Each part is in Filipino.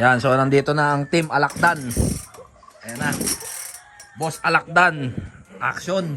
Yan, so nandito na ang team Alakdan. Ayan na. Boss Alakdan. Action.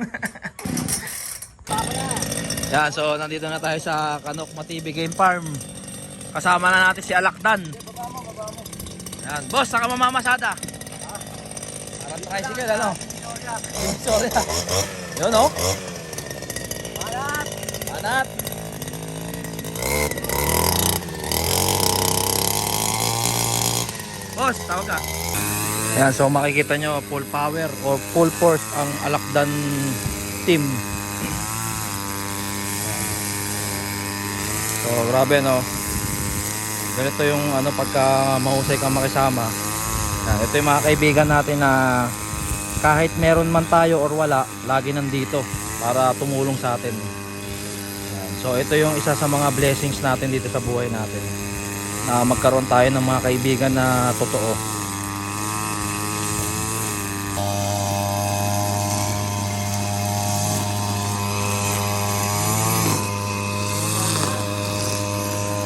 Yan, so nandito na tayo sa Kanok Matibi Game Farm. Kasama na natin si Alakdan. Yan, boss, saka mamamasada. Parang tricycle, ano? Sorry. Yun, oh. Banat! Banat! Boss, tawag ka. Yan, so makikita nyo full power or full force ang Alakdan team. So grabe no. Ganito yung ano pagka mahusay kang makisama. Yan, ito yung mga kaibigan natin na kahit meron man tayo or wala, lagi nandito para tumulong sa atin. Yan. So ito yung isa sa mga blessings natin dito sa buhay natin na magkaroon tayo ng mga kaibigan na totoo.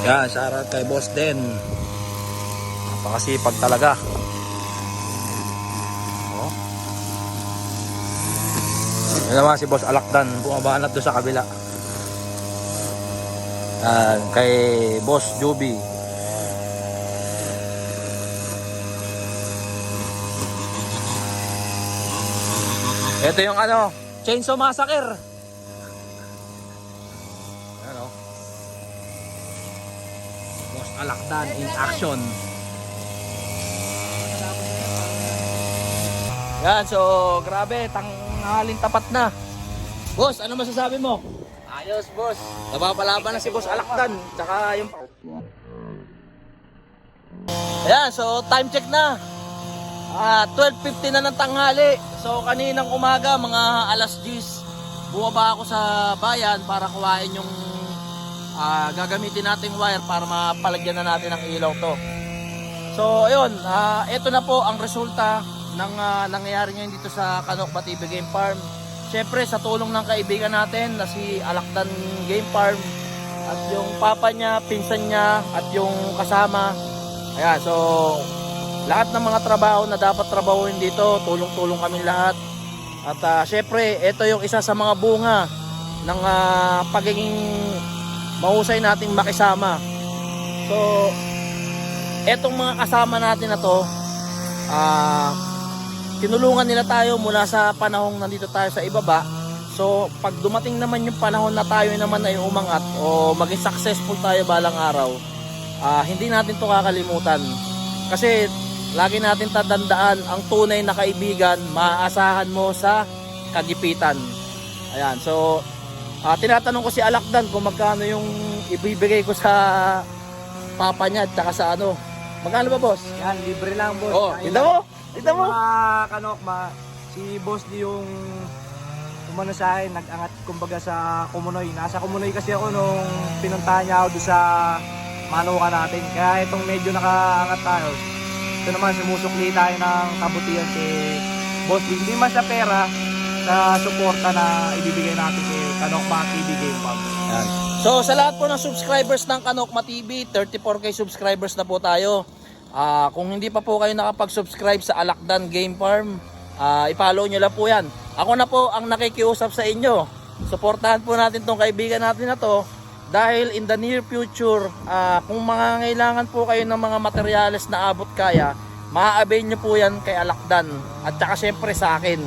Yan, shoutout kay Boss Den. Napakasipag talaga. Oh. Yan naman si Boss Alakdan, bumabanat doon sa kabila. Yan, kay Boss Juby. Ito yung ano, Chainsaw Massacre. Ano? Boss Alakdan in action. Yan, so grabe, tanghalin tapat na. Boss, ano masasabi mo? Ayos, boss. Napapalaban na si Boss Alakdan, tsaka yung... Ayan, so time check na. Ah, 12.50 na ng tanghali. So kaninang umaga, mga alas 10, bumaba ako sa bayan para kuhain yung ah, gagamitin nating wire para mapalagyan na natin ng ilaw to. So ayun, ah, ito na po ang resulta ng ah, nangyayari ngayon dito sa Kanok Batibe Game Farm. Siyempre sa tulong ng kaibigan natin na si Alakdan Game Farm at yung papa niya, pinsan niya at yung kasama. Ayan, so lahat ng mga trabaho na dapat trabahuin dito, tulong-tulong kami lahat. At ah, syempre, ito yung isa sa mga bunga ng ah, pagiging mahusay nating makisama. So, etong mga kasama natin na to, ah, tinulungan nila tayo mula sa panahong nandito tayo sa ibaba. So, pag dumating naman yung panahon na tayo naman ay umangat o maging successful tayo balang araw, ah, hindi natin to kakalimutan. Kasi lagi natin tatandaan ang tunay na kaibigan, maaasahan mo sa kagipitan. Ayan, so ah, tinatanong ko si Alakdan kung magkano yung ibibigay ko sa papa niya at saka sa ano. Magkano ba, boss? Yan, libre lang, boss. Oh, Kain tignan lang. mo. Tignan mo. Mga kanok, ma, si boss di yung umano sa akin, nag-angat kumbaga sa Kumunoy. Nasa Kumunoy kasi ako nung pinuntahan niya ako doon sa manuka natin. Kaya itong medyo nakaangat tayo. Ito naman, sumusukli tayo ng kabutihan si boss D. Hindi man sa pera, sa suporta na ibibigay natin kay Kanokma TV Game Pub. So sa lahat po ng subscribers ng Kanokma TV, 34k subscribers na po tayo. Ah, kung hindi pa po kayo nakapag-subscribe sa Alakdan Game Farm, ah, i-follow nyo lang po yan. Ako na po ang nakikiusap sa inyo. Suportahan po natin tong kaibigan natin na to dahil in the near future, ah, kung mga ngailangan po kayo ng mga materyales na abot kaya, maa-avail nyo po yan kay Alakdan at saka syempre sa akin.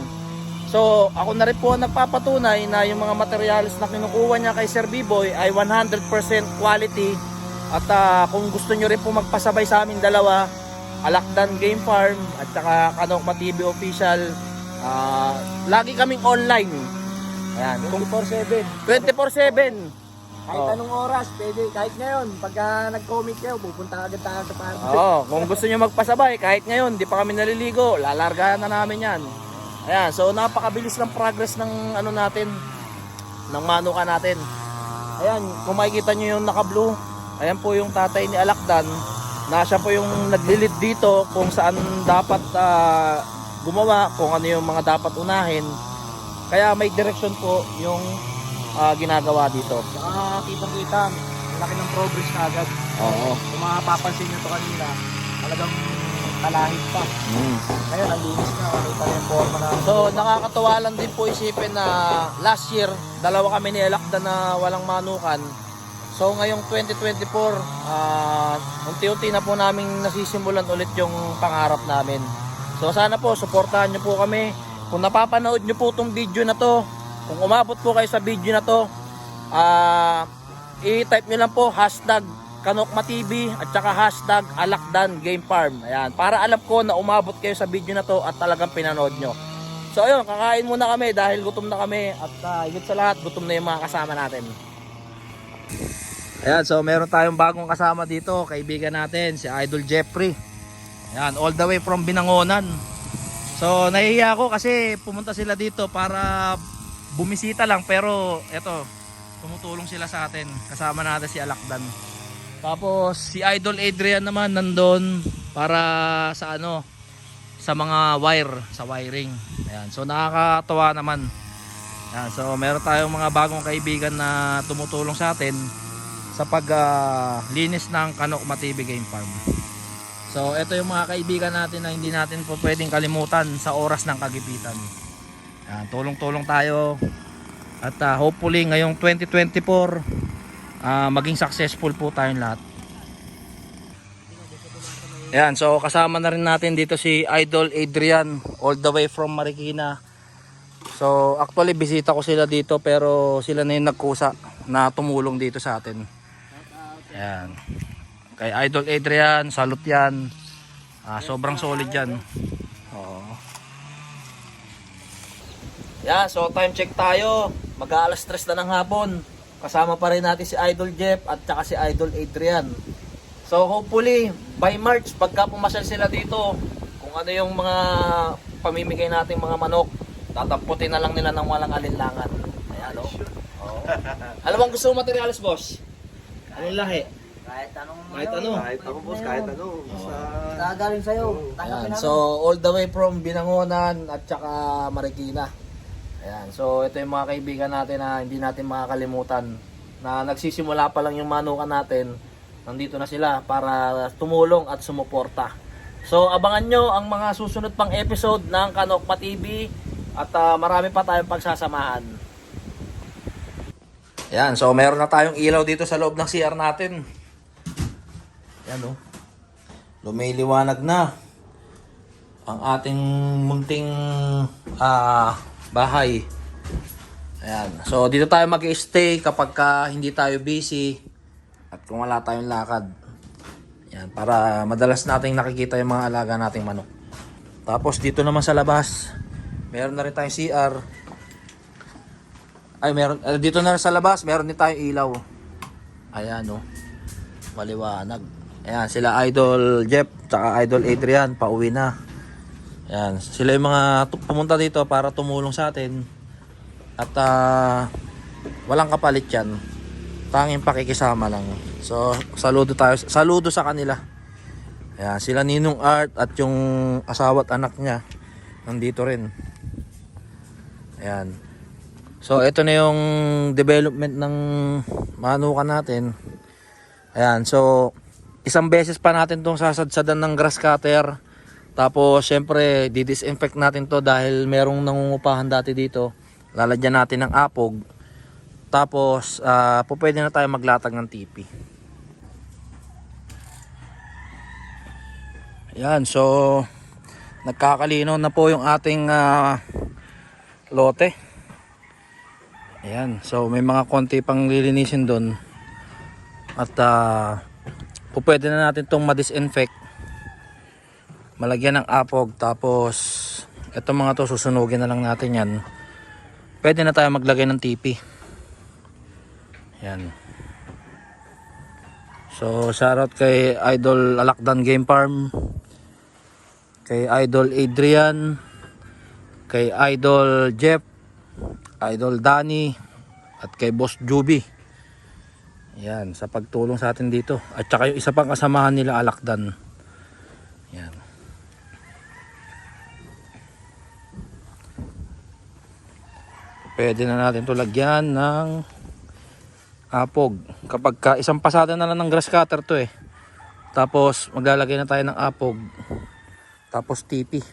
So, ako na rin po ang nagpapatunay na yung mga materials na kinukuha niya kay Sir B-Boy ay 100% quality. At ah, kung gusto nyo rin po magpasabay sa amin dalawa, Alakdan Game Farm at saka Kanokma TV Official, ah, lagi kaming online. Ayan, kung 24-7. 24-7. Kahit Oh. anong oras, pwede. Kahit ngayon, pagka nag-comment kayo, pupunta agad tayo sa park. Oo, kung gusto nyo magpasabay, kahit ngayon, di pa kami naliligo, lalargahan na namin yan. Ayan, so napakabilis ng progress ng ano natin, ng manuka natin. Ayan, kung makikita nyo yung naka-blue, ayan po yung tatay ni Alakdan, na siya po yung naglilid dito kung saan dapat ah, gumawa, kung ano yung mga dapat unahin. Kaya may direction po yung ah, ginagawa dito. Saka kitang-kita, laki ng progress na agad. Oo. Kung mapapansin nyo to kanina, talagang kalahit pa. Mm. Ngayon, ang linis na, nakita na yung forma na. So nakakatawa lang din po isipin na last year, dalawa kami ni Elakda na walang manukan. So ngayong 2024, ah unti-unti na po namin nasisimulan ulit yung pangarap namin. So sana po, suportahan nyo po kami. Kung napapanood nyo po itong video na to, kung umabot po kayo sa video na to, ah i-type nyo lang po hashtag Kanokma TV at saka hashtag Alakdan Game Farm. Ayan, para alam ko na umabot kayo sa video na to at talagang pinanood nyo. So ayun, kakain muna kami dahil gutom na kami at uh, sa lahat, gutom na yung mga kasama natin. Ayan, so meron tayong bagong kasama dito, kaibigan natin, si Idol Jeffrey. Ayan, all the way from Binangonan. So nahihiya ako kasi pumunta sila dito para bumisita lang pero eto, tumutulong sila sa atin. Kasama natin si Alakdan. Tapos si Idol Adrian naman nandun para sa ano, sa mga wire, sa wiring. Ayan, so nakakatawa naman. Ayan, so meron tayong mga bagong kaibigan na tumutulong sa atin sa paglinis ng Kanokma TV Game Farm. So ito yung mga kaibigan natin na hindi natin po pwedeng kalimutan sa oras ng kagipitan. Ayan, tulong-tulong tayo at ah, hopefully ngayong 2024 ah, maging successful po tayong lahat. Ayan, so kasama na rin natin dito si Idol Adrian all the way from Marikina. So actually bisita ko sila dito pero sila na yung nagkusa na tumulong dito sa atin. Ayan. Kay Idol Adrian, salute yan. Ah, sobrang solid yan. Oo. Yan, so time check tayo. Mag-aalas stress na ng hapon. Kasama pa rin natin si Idol Jeff at saka si Idol Adrian. So hopefully by March pagka pumasal sila dito kung ano yung mga pamimigay nating mga manok tatamputin na lang nila ng walang alinlangan. Ayan o. Oo. Alam mo ang gusto mong materials boss? Anong lahi? Kahit anong Kahit ano. Kahit ako boss, kahit ano. Sa... Nagagaling sa'yo. Ayan. Tanggapin So all the way from Binangonan at saka Marikina. Ayan. So ito yung mga kaibigan natin na hindi natin makakalimutan na nagsisimula pa lang yung manukan natin. Nandito na sila para tumulong at sumuporta. So abangan nyo ang mga susunod pang episode ng Kanokma TV at ah, marami pa tayong pagsasamahan. Yan, so meron na tayong ilaw dito sa loob ng CR natin. Yan oh. Lumiliwanag na ang ating munting ah, bahay. Ayan. So dito tayo mag-stay kapag ka hindi tayo busy at kung wala tayong lakad. Yan, para madalas nating nakikita yung mga alaga nating manok. Tapos dito naman sa labas, meron na rin tayong CR. Ay, meron eh, dito na rin sa labas, meron din tayong ilaw. Ayan oh. Maliwanag. Ayan, sila Idol Jeff, tsaka Idol Adrian, pauwi na. Ayan, sila yung mga pumunta dito para tumulong sa atin. At ah, walang kapalit yan. Tanging pakikisama lang. So, saludo tayo. Saludo sa kanila. Ayan, sila Ninong Art at yung asawa at anak niya. Nandito rin. Ayan. So, ito na yung development ng manukan natin. Ayan, so isang beses pa natin tong sasadsadan ng grass cutter. Tapos, syempre, didisinfect natin to dahil merong nangungupahan dati dito. Lalagyan natin ng apog. Tapos, ah po pwede na tayo maglatag ng tipi. Ayan, so nagkakalino na po yung ating ah, lote. Ayan, so may mga konti pang lilinisin doon. At uh, po pwede na natin itong ma-disinfect. Malagyan ng apog tapos itong mga to susunugin na lang natin yan. Pwede na tayo maglagay ng tipi. Yan. So shoutout kay Idol Alakdan Game Farm. Kay Idol Adrian. Kay Idol Jeff. Idol Danny. At kay Boss Juby. Yan, sa pagtulong sa atin dito. At saka yung isa pang kasamahan nila Alakdan. Pwede na natin to lagyan ng apog. Kapag ka, isang pasada na lang ng grass cutter to eh. Tapos maglalagay na tayo ng apog. Tapos tipi.